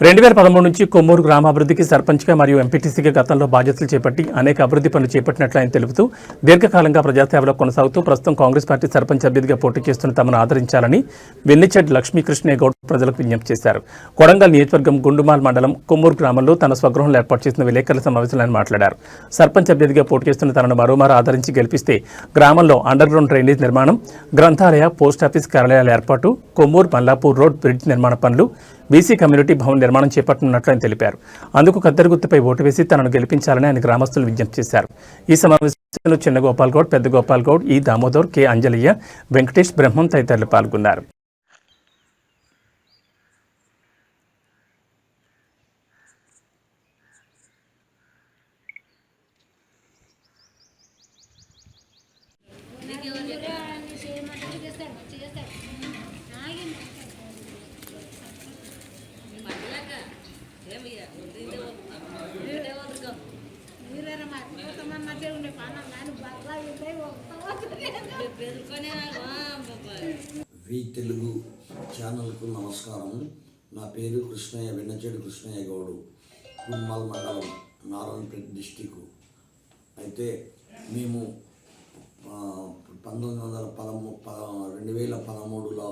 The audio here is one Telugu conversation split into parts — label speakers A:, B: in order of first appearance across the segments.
A: రెండు వేల పదమూడు నుంచి కొమ్మూరు గ్రామాభివృద్ధికి సర్పంచ్గా మరియు ఎంపీటీసీగా గతంలో బాధ్యతలు చేపట్టి అనేక అభివృద్ధి పనులు చేపట్టినట్లు ఆయన తెలుపుతూ దీర్ఘకాలంగా ప్రజాసేవలో కొనసాగుతూ ప్రస్తుతం కాంగ్రెస్ పార్టీ సర్పంచ్ అభ్యర్థిగా పోటీ చేస్తున్న తమను ఆదరించాలని వెన్నిచెడ్ లక్ష్మీకృష్ణే గౌడ్ ప్రజలకు విజ్ఞప్తి చేశారు. కొడంగల్ నియోజకవర్గం గుండుమాల్ మండలం కొమ్మూరు గ్రామంలో తన స్వగృహంలో ఏర్పాటు చేసిన విలేకరుల సమావేశంలో ఆయన మాట్లాడారు. సర్పంచ్ అభ్యర్థిగా పోటీ చేస్తున్న తనను మరోమారు ఆదరించి గెలిపిస్తే గ్రామంలో అండర్ గ్రౌండ్ డ్రైనేజ్ నిర్మాణం గ్రంథాలయ పోస్టాఫీస్ కార్యాలయాల ఏర్పాటు కొమ్మూరు మల్లాపూర్ రోడ్ బ్రిడ్జ్ నిర్మాణ పనులు బీసీ కమ్యూనిటీ భవన్ నిర్మాణం చేపట్టనున్నట్లు ఆయన తెలిపారు. అందుకు కద్దరి గుర్తుపై ఓటు వేసి తనను గెలిపించాలని ఆయన గ్రామస్తులు విజ్ఞప్తి చేశారు. ఈ సమావేశంలో చిన్న గోపాల్ గౌడ్ పెద్ద గోపాల్ గౌడ్ ఈ దామోదర్ కె అంజలియ్య వెంకటేష్ బ్రహ్మం తదితరులు పాల్గొన్నారు.
B: వి తెలుగు ఛానల్కు నమస్కారం. నా పేరు కృష్ణయ్య వెన్నచేడు కృష్ణయ్య గౌడు. గుమ్మాల్ మండలం నారాయణపేట డిస్టిక్ అయితే మేము పంతొమ్మిది వందల పదమూ పద రెండు వేల పదమూడులో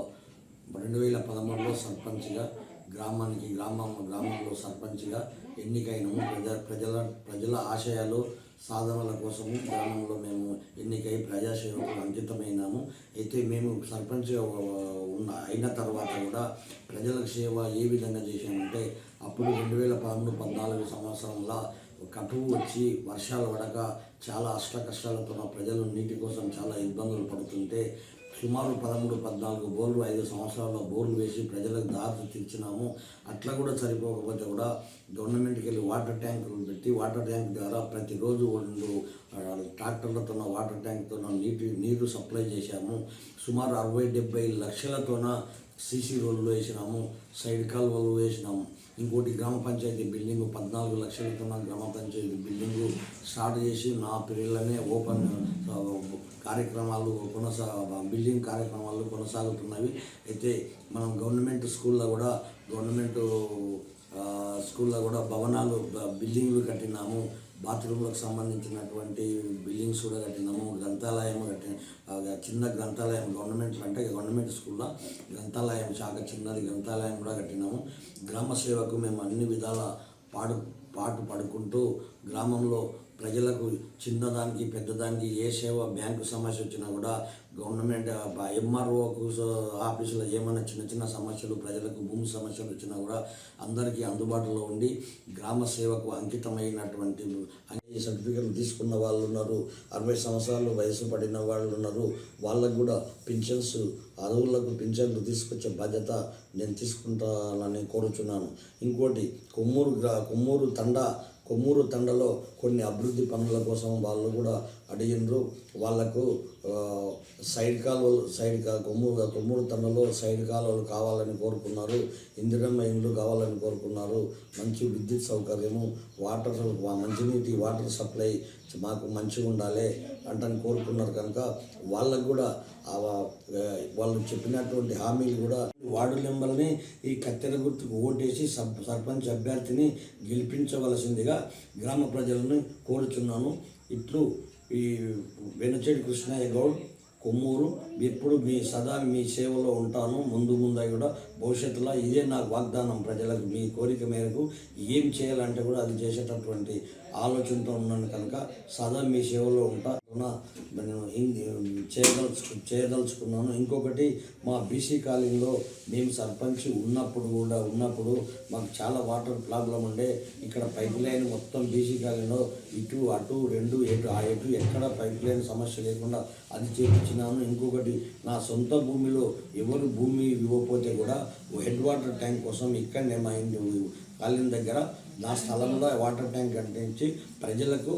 B: రెండు వేల పదమూడులో సర్పంచ్గా గ్రామానికి గ్రామం గ్రామంలో సర్పంచ్గా ఎన్నికైనము ప్రజ ప్రజల ప్రజల ఆశయాలు సాధనల కోసము గ్రామంలో మేము ఎన్నికై ప్రజాసేవకు అంకితమైనాము. అయితే మేము సర్పంచ్ ఉన్న అయిన తర్వాత కూడా ప్రజలకు సేవ ఏ విధంగా చేశామంటే అప్పుడు రెండు వేల పదమూడు పద్నాలుగు సంవత్సరంలో కటువు వచ్చి వర్షాలు పడక చాలా అష్ట కష్టాలతో ప్రజలు నీటి కోసం చాలా ఇబ్బందులు పడుతుంటే సుమారు పదమూడు పద్నాలుగు బోర్లు ఐదు సంవత్సరాల్లో బోర్లు వేసి ప్రజలకు దారి తీర్చినాము. అట్లా కూడా సరిపోకపోతే కూడా గవర్నమెంట్కి వెళ్ళి వాటర్ ట్యాంకులు పెట్టి వాటర్ ట్యాంక్ ద్వారా ప్రతిరోజు రెండు ట్రాక్టర్లతోనో వాటర్ ట్యాంక్తో నీటి నీరు సప్లై చేశాము. సుమారు అరవై డెబ్బై లక్షలతోన సీసీ రోడ్లు వేసినాము. సైడ్ కాల్వలు వేసినాము. ఇంకోటి గ్రామ పంచాయతీ బిల్డింగ్ పద్నాలుగు లక్షలతో గ్రామ పంచాయతీ బిల్డింగ్ స్టార్ట్ చేసి నా పిల్లలనే ఓపెన్ కార్యక్రమాలు కొనసా బిల్డింగ్ కార్యక్రమాలు కొనసాగుతున్నవి. అయితే మనం గవర్నమెంట్ స్కూల్లో కూడా గవర్నమెంట్ స్కూల్లో కూడా భవనాలు బిల్డింగ్లు కట్టినాము. బాత్రూమ్లకు సంబంధించినటువంటి బిల్డింగ్స్ కూడా కట్టినాము. గ్రంథాలయం కట్టి చిన్న గ్రంథాలయం గవర్నమెంట్ అంటే గవర్నమెంట్ స్కూల్లో గ్రంథాలయం శాఖ చిన్నది గ్రంథాలయం కూడా కట్టినాము. గ్రామ సేవకు మేము అన్ని విధాల పాడు పాటు పడుకుంటూ గ్రామంలో ప్రజలకు చిన్నదానికి పెద్దదానికి ఏ సేవ బ్యాంకు సమస్య వచ్చినా కూడా గవర్నమెంట్ ఎంఆర్ఓకు ఆఫీసులో ఏమైనా చిన్న చిన్న సమస్యలు ప్రజలకు భూమి సమస్యలు వచ్చినా కూడా అందరికీ అందుబాటులో ఉండి గ్రామ సేవకు అంకితమైనటువంటి అన్ని సర్టిఫికెట్లు తీసుకున్న వాళ్ళు ఉన్నారు. అరవై సంవత్సరాలు వయసు పడిన వాళ్ళు ఉన్నారు. వాళ్ళకు కూడా పింఛన్స్ అరువులకు పింఛన్లు తీసుకొచ్చే బాధ్యత నేను తీసుకుంటానని కోరుచున్నాను. ఇంకోటి కొమ్మూరు గ్రా కొమ్మూరు తండా కొమ్మూరు తండలో కొన్ని అభివృద్ధి పనుల కోసం వాళ్ళు కూడా అడిగినారు వాళ్ళకు సైడ్ కాలువలు సైడ్ కా కొమ్మూరు కొమ్మూరు తండలో సైడ్ కాలువలు కావాలని కోరుకున్నారు. ఇందిరమ్మ ఇండ్లు కావాలని కోరుకున్నారు. మంచి విద్యుత్ సౌకర్యము వాటర్ మంచినీటి వాటర్ సప్లై మాకు మంచిగా ఉండాలి అంటని కోరుకున్నారు కనుక వాళ్ళకు కూడా వాళ్ళు చెప్పినటువంటి హామీలు కూడా వార్డు మెంబర్ని ఈ కత్తెర గుర్తుకు ఓటేసి సబ్ సర్పంచ్ అభ్యర్థిని గెలిపించవలసిందిగా గ్రామ ప్రజలను కోరుచున్నాను. ఇట్లు ఈ వెనచేడి కృష్ణయ్య గౌడ్ కొమ్మూరు ఎప్పుడు మీ సదా మీ సేవలో ఉంటాను. ముందు ముందు కూడా భవిష్యత్తులో ఇదే నాకు వాగ్దానం ప్రజలకు. మీ కోరిక మేరకు ఏం చేయాలంటే కూడా అది చేసేటటువంటి ఆలోచనతో ఉన్నాను కనుక సదా మీ సేవలో ఉంటా. నేను చేయదలుచు చేయదలుచుకున్నాను. ఇంకొకటి మా బీసీ కాలనీలో మేము సర్పంచ్ ఉన్నప్పుడు కూడా ఉన్నప్పుడు మాకు చాలా వాటర్ ప్రాబ్లం ఉండే. ఇక్కడ పైప్ లైన్ మొత్తం బీసీ కాలనీలో ఇటు అటు రెండు ఎటు ఆ ఎటు ఎక్కడ పైప్ లైన్ సమస్య లేకుండా అది చేపించినాను. ఇంకొకటి నా సొంత భూమిలో ఎవరు భూమి ఇవ్వకపోతే కూడా హెడ్ వాటర్ ట్యాంక్ కోసం ఇక్కడనే మా ఇంటి కాలనీ దగ్గర నా స్థలంలో వాటర్ ట్యాంక్ కట్టించి ప్రజలకు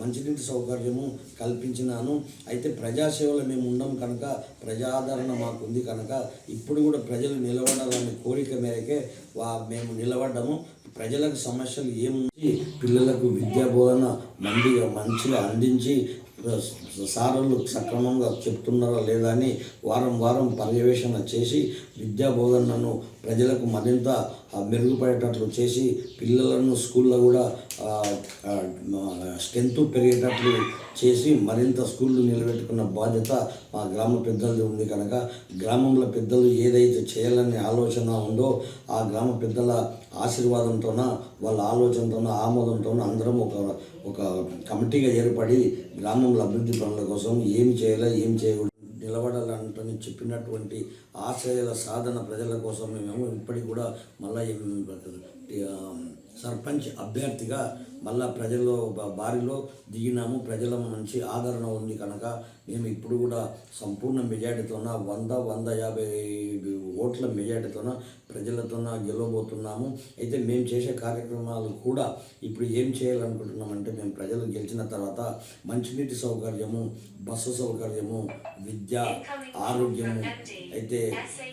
B: మంచినీటి సౌకర్యము కల్పించినాను. అయితే ప్రజాసేవలో మేము ఉండం కనుక ప్రజాదరణ మాకు ఉంది కనుక ఇప్పుడు కూడా ప్రజలు నిలబడాలనే కోరిక మేరకే వా మేము నిలబడ్డము. ప్రజలకు సమస్యలు ఏముంది? పిల్లలకు విద్యా బోధన మందిగా మంచిగా అందించి సారులు సక్రమంగా చెప్తున్నారా లేదా అని వారం వారం పర్యవేక్షణ చేసి విద్యా బోధనను ప్రజలకు మరింత మెరుగుపడేటట్లు చేసి పిల్లలను స్కూల్లో కూడా స్ట్రెంత్ పెరిగేటట్లు చేసి మరింత స్కూళ్ళు నిలబెట్టుకున్న బాధ్యత మా గ్రామ పెద్దలది ఉంది కనుక గ్రామంలో పెద్దలు ఏదైతే చేయాలనే ఆలోచన ఉందో ఆ గ్రామ పెద్దల ఆశీర్వాదంతోన వాళ్ళ ఆలోచనతోన ఆమోదంతోన అందరం ఒక ఒక కమిటీగా ఏర్పడి గ్రామంలో అభివృద్ధి పనుల కోసం ఏమి చేయాలో ఏం చేయకూడదు నిలబడాలంటని చెప్పినటువంటి ఆశయాల సాధన ప్రజల కోసం మేము ఇప్పటికి కూడా మళ్ళీ సర్పంచ్ అభ్యర్థిగా మళ్ళా ప్రజల్లో బారిలో దిగినాము. ప్రజల మంచి ఆదరణ ఉంది కనుక మేము ఇప్పుడు కూడా సంపూర్ణ మెజార్టీతోన వంద వంద యాభై ఓట్ల మెజార్టీతోన ప్రజలతోన గెలవబోతున్నాము. అయితే మేము చేసే కార్యక్రమాలు కూడా ఇప్పుడు ఏం చేయాలనుకుంటున్నామంటే మేము ప్రజలు గెలిచిన తర్వాత మంచినీటి సౌకర్యము బస్సు సౌకర్యము విద్య ఆరోగ్యము అయితే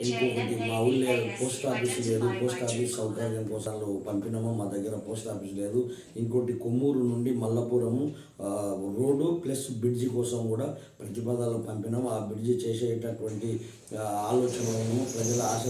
B: ఇంకొకటి మా ఊళ్ళో పోస్ట్ ఆఫీస్ లేదు. పోస్ట్ ఆఫీస్ సౌకర్యం కోసం పంపినాము. మా దగ్గర పోస్ట్ ఆఫీస్ లేదు. ఇంకోటి కొమ్మూరు నుండి మల్లపురము రోడ్డు ప్లస్ బ్రిడ్జి కోసం కూడా ప్రతిపాదనలు పంపినాము ఆ బ్రిడ్జి చేసేటటువంటి ఆలోచనలను ప్రజల ఆశ